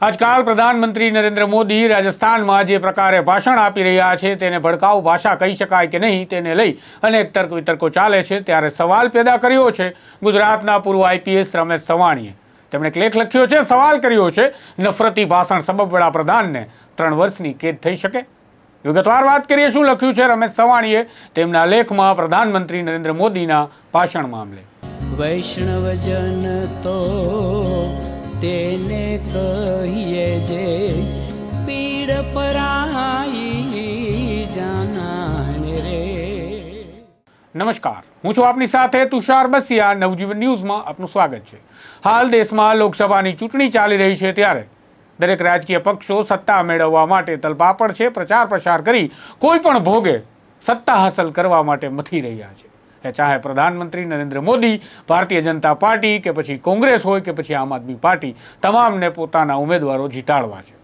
આજકાલ પ્રધાનમંત્રી નરેન્દ્ર મોદી રાજસ્થાનમાં જે પ્રકારે ભાષણ આપી રહ્યા છે, તેને ભડકાઉ ભાષા કહી શકાય કે નહીં તેને લઈ અનેક તર્ક વિતર્કો ચાલે છે. ત્યારે સવાલ પેદા કર્યો છે ગુજરાતના પૂર્વ આઈપીએસ રમેશ સવાણીએ. તેમણે એક લેખ લખ્યો છે, સવાલ કર્યો છે, નફરતી ભાષણ સબબ વડાપ્રધાનને ત્રણ વર્ષની કેદ થઈ શકે? વિગતવાર વાત કરીએ, શું લખ્યું છે રમેશ સવાણીએ તેમના લેખમાં પ્રધાનમંત્રી નરેન્દ્ર મોદીના ભાષણ મામલે. વૈષ્ણવજન તો તેને કહીએ જે પીડ પરાઈ જાનાને રે. નમસ્કાર. હું છું આપની સાથે તુષાર બસિયા. નવજીવન ન્યૂઝમાં આપનું સ્વાગત છે. હાલ દેશમાં લોકસભાની ચૂંટણી ચાલી રહી છે ત્યારે દરેક રાજકીય પક્ષો સત્તા મેળવવા માટે તલપાપડ છે, પ્રચાર પ્રસાર કરી કોઈ પણ ભોગે સત્તા હાંસલ કરવા માટે મથી રહ્યા છે. એ ચાહે પ્રધાનમંત્રી નરેન્દ્ર મોદી, ભારતીય જનતા પાર્ટી કે પછી કોંગ્રેસ હોય કે પછી આમ આદમી પાર્ટી, તમામને પોતાના ઉમેદવારો જીતાડવા છે.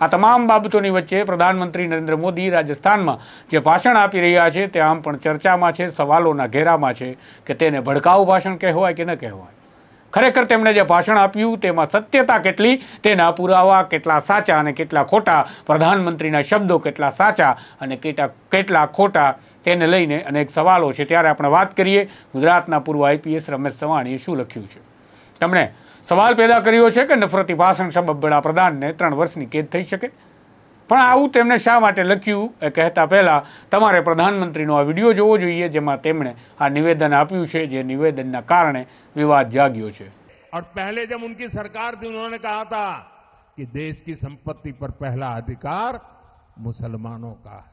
આ તમામ બાબતોની વચ્ચે પ્રધાનમંત્રી નરેન્દ્ર મોદી રાજસ્થાનમાં જે ભાષણ આપી રહ્યા છે, તે આમ પણ ચર્ચામાં છે, સવાલોના ઘેરામાં છે કે તેને ભડકાઉ ભાષણ કહેવાય કે ન કહેવાય. ખરેખર તેમણે જે ભાષણ આપ્યું, તેમાં સત્યતા કેટલી, તેના પુરાવા કેટલા સાચા અને કેટલા ખોટા, પ્રધાનમંત્રીના શબ્દો કેટલા સાચા અને કેટલા કેટલા ખોટા તેને લઈને અનેક સવાલો છે ત્યારે આપણે વાત કરીએ ગુજરાતના પૂર્વ આઈપીએસ રમેશ સવાણીએ શું લખ્યું છે તેમણે સવાલ પેદા કર્યો છે કે નફરતી ભાષણ સબબ વડાપ્રધાનને ત્રણ વર્ષની કેદ થઈ શકે પણ આવું તેમણે શા માટે લખ્યું એ કહેતા પહેલા તમારે પ્રધાનમંત્રીનો આ વિડીયો જોવો જોઈએ જેમાં તેમણે આ નિવેદન આપ્યું છે જે નિવેદનના કારણે વિવાદ જાગ્યો છે और पहले जब उनकी सरकार थी उन्होंने कहा था कि देश की संपत्ति पर पहला अधिकार मुसलमानों का है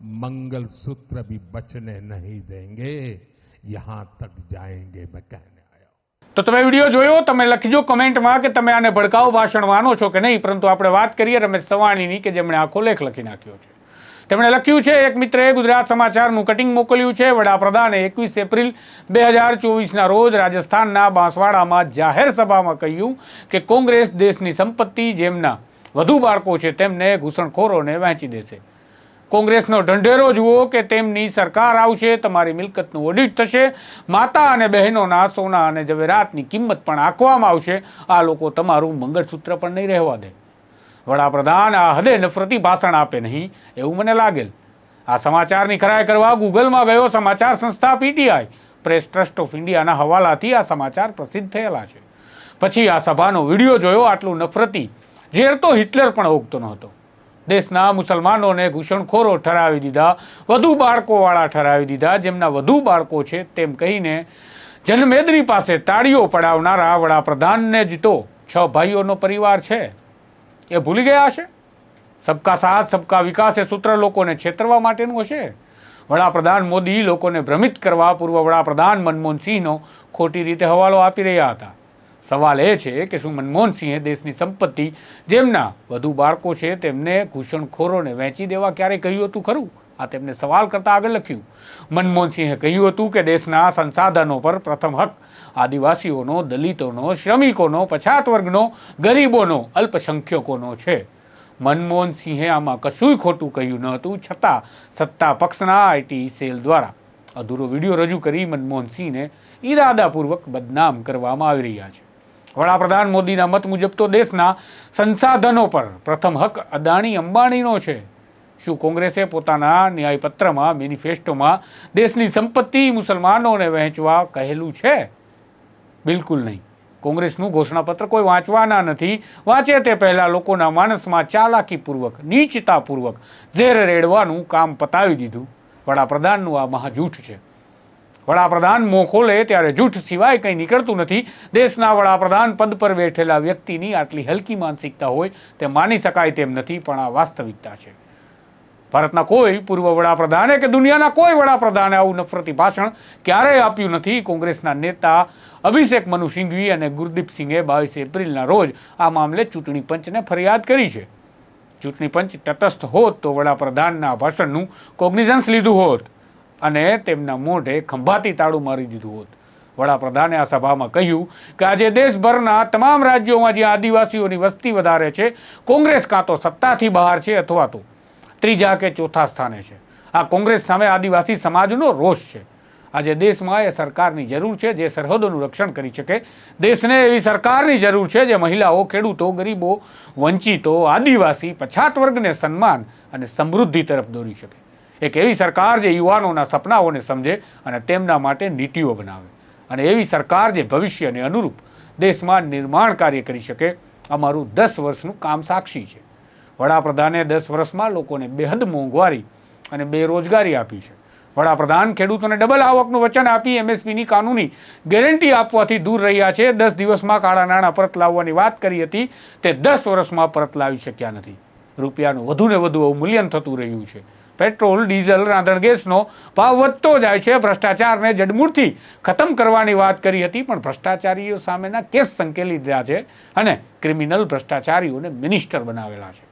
मंगल सूत्र भी बचने नहीं देंगे यहां तक जाएंगे मैं कहने आया हूं તો તમે વિડીયો જોયો તમે લખજો કમેન્ટમાં કે તમે આને ભડકાઉ ભાષણ માનો છો કે નહીં પરંતુ આપણે વાત કરીએ રમેશ સવાણીની કે જેમણે આખો લેખ લખી નાખ્યો છે તેમણે લખ્યું છે એક મિત્રએ ગુજરાત સમાચારનું કટિંગ મોકલ્યું છે વડાપ્રધાને એકવીસ એપ્રિલ બે હજાર ચોવીસના રોજ રાજસ્થાનના બાંસવાડામાં જાહેર સભામાં કહ્યું કે કોંગ્રેસ દેશની સંપત્તિ જેમના વધુ બાળકો છે તેમને ઘૂસણખોરોને વહેંચી દેશે કોંગ્રેસનો ઢંઢેરો જુઓ કે તેમની સરકાર આવશે, તમારી મિલકતનું ઓડિટ થશે, માતા અને બહેનોના સોના અને જવેરાતની કિંમત પણ આંકવામાં આવશે. આ લોકો તમારું મંગળસૂત્ર પણ નહીં રહેવા દે. વડાપ્રધાન આ હદે નફરતી ભાષણ આપે નહીં, એવું મને લાગેલ આ સમાચારની ખરાઈ કરવા ગૂગલમાં ગયો સમાચાર સંસ્થા પીટીઆઈ. પ્રેસ ટ્રસ્ટ ઓફ ઇન્ડિયાના હવાલાથી આ સમાચાર પ્રસિદ્ધ થયેલા છે. પછી આ સભાનો વીડિયો જોયો, આટલું નફરતી. ઝેર તો હિટલર પણ ઓગતો નહોતો. દેશના મુસલમાનોને ઘૂસણખોરો ઠરાવી દીધા, વધુ બાળકોવાળા ઠરાવી દીધા, જેમના વધુ બાળકો છે તેમ કહીને જનમેદની પાસે તાળીઓ પડાવનારા વડાપ્રધાનને જીતો. છ ભાઈઓનો પરિવાર છે. એ ભૂલી ગયા હશે? સબકા સાથ, સબકા વિકાસ એ સૂત્ર લોકોને છેતરવા માટેનું હશે? વડાપ્રધાન મોદી લોકોને ભ્રમિત કરવા પૂર્વ વડાપ્રધાન મનમોહનસિંહનો ખોટી રીતે હવાલો આપી રહ્યા હતા. સવાલ એ છે કે શું મનમોહનસિંહે દેશની સંપત્તિ જેમના વધુ બાળકો છે તેમને ઘૂસણખોરોને વહેંચી દેવા ક્યારે કહ્યું હતું ખરું? આ તેમને સવાલ કરતા આગળ લખ્યું. મનમોહનસિંહે કહ્યું હતું કે દેશના સંસાધનો પર પ્રથમ હક, આદિવાસીઓનો, દલિતોનો, શ્રમિકોનો, પછાત વર્ગનો, ગરીબોનો, અલ્પસંખ્યકોનો છે. મનમોહનસિંહે આમાં કશુંય ખોટું કહ્યું ન હતું, છતાં સત્તા પક્ષના આઈટી સેલ દ્વારા અધૂરો વીડિયો રજૂ કરી મનમોહનસિંહને ઈરાદાપૂર્વક બદનામ કરવામાં આવી રહ્યા છે. વડાપ્રધાન મોદીના મત મુજબ તો દેશના સંસાધનો પર પ્રથમ હક અદાણી અંબાણીનો છે. શું કોંગ્રેસે પોતાના ન્યાયપત્રમાં, મેનિફેસ્ટોમાં દેશની સંપત્તિ મુસલમાનોને વહેંચવા કહેલું છે? બિલકુલ નહીં. કોંગ્રેસનું ઘોષણાપત્ર કોઈ વાંચવાના નથી. વાંચે તે પહેલાં લોકોના માનસમાં ચાલાકીપૂર્વક, નીચતાપૂર્વક ઝેર રેડવાનું કામ પતાવી દીધું. વડાપ્રધાનનું આ મહાજૂઠ છે. વડાપ્રધાન મોં ખોલે ત્યારે જૂઠ સિવાય કંઈ નીકળતું નથી. દેશના વડાપ્રધાન પદ પર બેઠેલા વ્યક્તિની આટલી હલકી માનસિકતા હોય તે માની શકાય તેમ નથી, પણ આ વાસ્તવિકતા છે. ભારતના કોઈ પૂર્વ વડાપ્રધાને કે દુનિયાના કોઈ વડાપ્રધાને આવું નફરતી ભાષણ ક્યારેય આપ્યું નથી. કોંગ્રેસના નેતા અભિષેક મનુ સિંઘવી અને ગુરદીપસિંહે બાવીસ એપ્રિલના રોજ આ મામલે ચૂંટણી પંચને ફરિયાદ કરી છે. ચૂંટણી પંચ તટસ્થ હોત તો વડાપ્રધાનના ભાષણનું કોગ્નિઝન્સ લીધું હોત. અને તેમના મોઢે ખંભાતી તાળું મારી દીધું હોત. વડાપ્રધાને આ સભામાં કહ્યું કે આજે દેશભરના તમામ રાજ્યોમાં જ્યાં આદિવાસીઓની વસ્તી વધારે છે, કોંગ્રેસ કાં તો સત્તાથી બહાર છે અથવા તો ત્રીજા કે ચોથા સ્થાને છે. આ કોંગ્રેસ સામે આદિવાસી સમાજનો રોષ છે. આજે દેશમાં એ સરકારની જરૂર છે જે સરહદોનું રક્ષણ કરી શકે. દેશને એવી સરકારની જરૂર છે જે મહિલાઓ, ખેડૂતો, ગરીબો, વંચિતો, આદિવાસી, પછાત વર્ગને સન્માન અને સમૃદ્ધિ તરફ દોરી શકે. એક એવી સરકાર જે યુવાનોના સપનાઓને સમજે અને તેમના માટે નીતિઓ બનાવે. અને એવી સરકાર જે ભવિષ્યને અનુરૂપ દેશમાં નિર્માણ કાર્ય કરી શકે, અમારું દસ વર્ષનું કામ સાક્ષી છે. વડાપ્રધાને દસ વર્ષમાં લોકોને બેહદ મોંઘવારી અને બેરોજગારી આપી છે. વડાપ્રધાન ખેડૂતોને ડબલ આવકનું વચન આપી એમએસપીની કાનૂની ગેરંટી આપવાથી દૂર રહ્યા છે. દસ દિવસમાં કાળા નાણાં પરત લાવવાની વાત કરી હતી. તે દસ વર્ષમાં પરત લાવી શક્યા નથી. રૂપિયાનું વધુને વધુ અવમૂલ્યન થતું રહ્યું છે. પેટ્રોલ, ડીઝલ, રાંધણ ગેસનો ભાવ વધતો જાય છે. ભ્રષ્ટાચારને જડમૂળથી ખતમ કરવાની વાત કરી હતી, પણ ભ્રષ્ટાચારીઓ સામેના કેસ સંકેલી દીધા છે અને ક્રિમિનલ ભ્રષ્ટાચારીઓને મિનિસ્ટર બનાવેલા છે.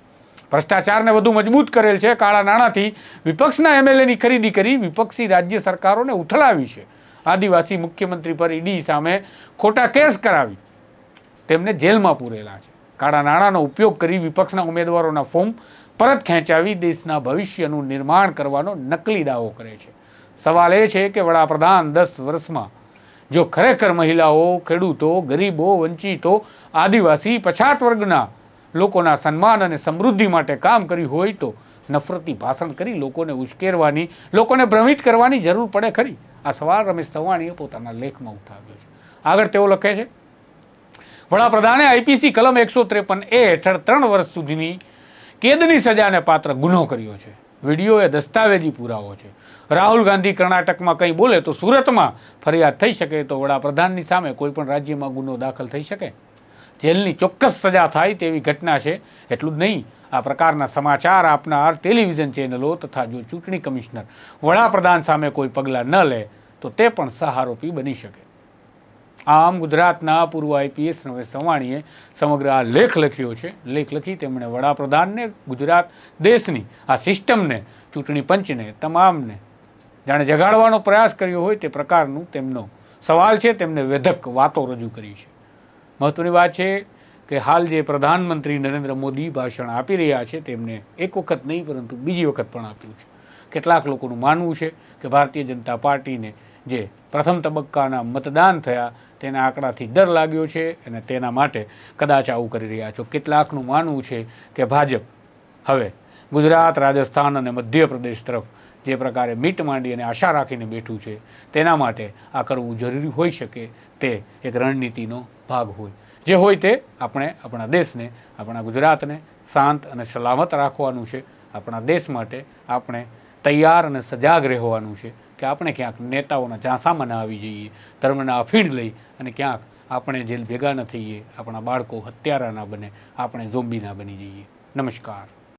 ભ્રષ્ટાચારને વધુ મજબૂત કરેલ છે. કાળા નાણાંથી વિપક્ષના એમએલએની ખરીદી કરી વિપક્ષી રાજ્ય સરકારોને ઉથલાવી છે. આદિવાસી મુખ્યમંત્રી પર ઈડી સામે ખોટા કેસ કરાવી. તેમને જેલમાં પૂરેલા છે. કાળા નાણાંનો ઉપયોગ કરી વિપક્ષના ઉમેદવારોના ફોર્મ પરત ખેંચાવી દેશના ભવિષ્યનું નિર્માણ કરવાનો નકલી દાવો કરે છે. સવાલ એ છે કે વડાપ્રધાન દસ વર્ષમાં જો ખરેખર મહિલાઓ, ખેડૂતો, ગરીબો, વંચિતો, આદિવાસી, પછાત વર્ગના લોકોના સન્માન અને સમૃદ્ધિ માટે કામ કર્યું હોય તો નફરતી ભાષણ કરી લોકોને ઉશ્કેરવાની, લોકોને ભ્રમિત કરવાની જરૂર પડે ખરી? આ સવાલ રમેશ સવાણીએ પોતાના લેખમાં ઉઠાવ્યો છે. આગળ તેઓ લખે છે. વડાપ્રધાને આઈપીસી કલમ એકસો ત્રેપન એ હેઠળ ત્રણ વર્ષ સુધીની કેદની સજાને પાત્ર ગુનો કર્યો છે? વીડિયો એ દસ્તાવેજી પુરાવો છે. રાહુલ ગાંધી કર્ણાટકમાં કંઈ બોલે તો સુરતમાં ફરિયાદ થઈ શકે તો વડાપ્રધાનની સામે કોઈપણ રાજ્યમાં ગુનો દાખલ થઈ શકે? જેલની ચોક્કસ સજા થાય તેવી ઘટના છે? એટલું જ નહીં. આ પ્રકારના સમાચાર આપનાર ટેલિવિઝન ચેનલો તથા જો ચૂંટણી કમિશનર વડાપ્રધાન સામે કોઈ પગલાં ન લે તો તે પણ સહારોપી બની શકે. આમ ગુજરાતના પૂર્વ આઈપીએસ રમેશ સવાણીએ સમગ્ર આ લેખ લખ્યો છે. લેખ લખી તેમણે વડાપ્રધાનને, ગુજરાત દેશની આ સિસ્ટમને, ચૂંટણી પંચને, તમામને જાણે જગાડવાનો પ્રયાસ કર્યો હોય તે પ્રકારનું તેમનો સવાલ છે. તેમને વેધક વાતો રજૂ કરી છે. મહત્વની વાત છે કે હાલ જે પ્રધાનમંત્રી નરેન્દ્ર મોદી ભાષણ આપી રહ્યા છે તેમને એક વખત નહીં, પરંતુ બીજી વખત પણ આપ્યું છે. કેટલાક લોકોનું માનવું છે કે ભારતીય જનતા પાર્ટીને જે પ્રથમ તબક્કાના મતદાન થયા તેના આંકડાથી ડર લાગ્યો છે અને તેના માટે કદાચ આવું કરી રહ્યા છો. કેટલાકનું માનવું છે કે ભાજપ હવે ગુજરાત, રાજસ્થાન અને મધ્યપ્રદેશ તરફ જે પ્રકારે મીટ માંડી અને આશા રાખીને બેઠું છે, તેના માટે આ કરવું જરૂરી હોઈ શકે તે એક રણનીતિનો ભાગ હોય. જે હોય તે આપણે આપણા દેશને, આપણા ગુજરાતને શાંત અને સલામત રાખવાનું છે. આપણા દેશ માટે આપણે તૈયાર અને સજાગ રહેવાનું છે. કે આપણે ક્યાંક નેતાઓના ઝાંસામાં ના આવી જઈએ, ધર્મના અફીણ લઈ અને ક્યાંક આપણે જેલ ભેગા ન થઈએ, આપણા બાળકો હત્યારા ના બને, આપણે ઝોમ્બી ના બની જઈએ. નમસ્કાર.